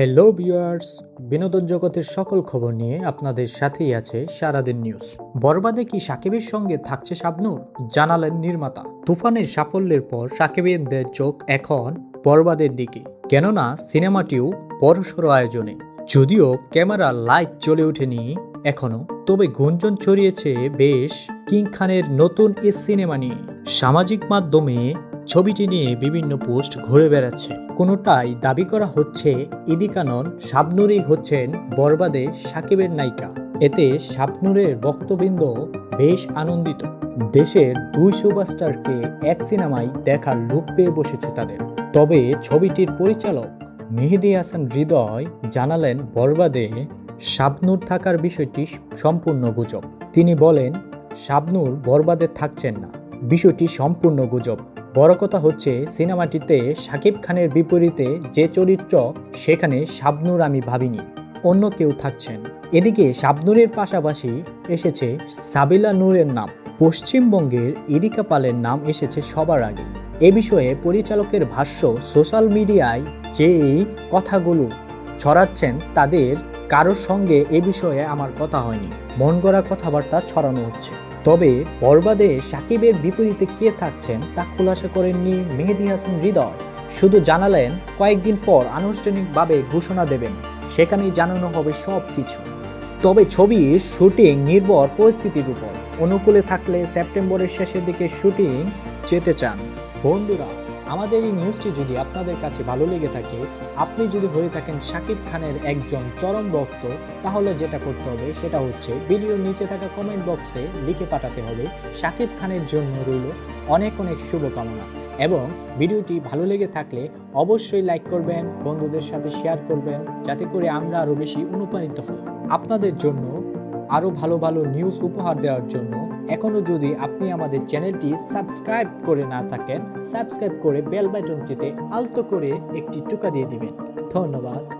Hello viewers বিনোদন জগতের সকল খবর নিয়ে আপনাদের সাথেই আছে সারাদিন নিউজ বরবাদে কি সাকিবের সঙ্গে থাকছে শাবনূর? জানালেন নির্মাতা। তুফানের সাফল্যের পর সাকিবের চোখ এখন বরবাদের দিকে। কেননা, সিনেমাটিও বড়সড় আয়োজনে। যদিও ক্যামেরা লাইট জ্বলে ওঠেনি এখনও, তবে গুঞ্জন ছড়িয়েছে বেশ কিং খানের নতুন এ সিনেমা নিয়ে। সামাজিক মাধ্যমে ছবিটি নিয়ে বিভিন্ন পোস্ট ঘুরে বেড়াচ্ছে। কোনোটাই দাবি করা হচ্ছে ইদি কানন শাবনুরই হচ্ছেন বরবাদে সাকিবের নায়িকা। এতে শাবনুরের বক্তবৃন্দ বেশ আনন্দিত। দেশের দুই সুপারস্টারকে এক সিনেমায় দেখার লোক পেয়ে বসেছে তাদের। তবে ছবিটির পরিচালক মেহেদি হাসান হৃদয় জানালেন বরবাদে শাবনুর থাকার বিষয়টি সম্পূর্ণ গুজব। তিনি বলেন, শাবনুর বরবাদে থাকছেন না। বিষয়টি সম্পূর্ণ গুজব। বড় কথা হচ্ছে, সিনেমাটিতে শাকিব খানের বিপরীতে যে চরিত্র, সেখানে শাবনুর আমি ভাবিনি। অন্য কেউ থাকছেন। এদিকে শাবনুরের পাশাপাশি এসেছে সাবিলা নূরের নাম। পশ্চিমবঙ্গের ইরিকা পালের নাম এসেছে সবার আগে। এ বিষয়ে পরিচালকের ভাষ্য সোশ্যাল মিডিয়ায় যে এই কথাগুলো ছড়াচ্ছেন, তাদের কারোর সঙ্গে এ বিষয়ে আমার কথা হয়নি। মন গড়া কথাবার্তা ছড়ানো হচ্ছে। তবে পর্বাদে সাকিবের বিপরীতে কে থাকছেন তা খুলাসা করেননি মেহেদি হাসান হৃদয়। শুধু জানালেন, কয়েকদিন পর আনুষ্ঠানিকভাবে ঘোষণা দেবেন। সেখানেই জানানো হবে সব কিছু তবে ছবির শুটিং নির্ভর পরিস্থিতির উপর। অনুকূলে থাকলে সেপ্টেম্বরের শেষের দিকে শুটিং যেতে চান। বন্ধুরা আমাদের এই নিউজটি যদি আপনাদের কাছে ভালো লেগে থাকে, আপনি যদি হয়ে থাকেন শাকিব খানের একজন চরম ভক্ত, তাহলে যেটা করতে হবে সেটা হচ্ছে ভিডিওর নিচে থাকা কমেন্ট বক্সে লিখে পাঠাতে হবে, শাকিব খানের জন্য রইল অনেক অনেক শুভকামনা। এবং ভিডিওটি ভালো লেগে থাকলে অবশ্যই লাইক করবেন, বন্ধুদের সাথে শেয়ার করবেন, যাতে করে আমরা আরও বেশি অনুপ্রাণিত হই। আপনাদের জন্য আরও ভালো ভালো নিউজ উপহার দেওয়ার জন্য এখনও যদি আপনি আমাদের চ্যানেলটি সাবস্ক্রাইব করে না থাকেন, সাবস্ক্রাইব করে বেল বাটনটিতে আলতো করে একটি টুকা দিয়ে দিবেন। ধন্যবাদ।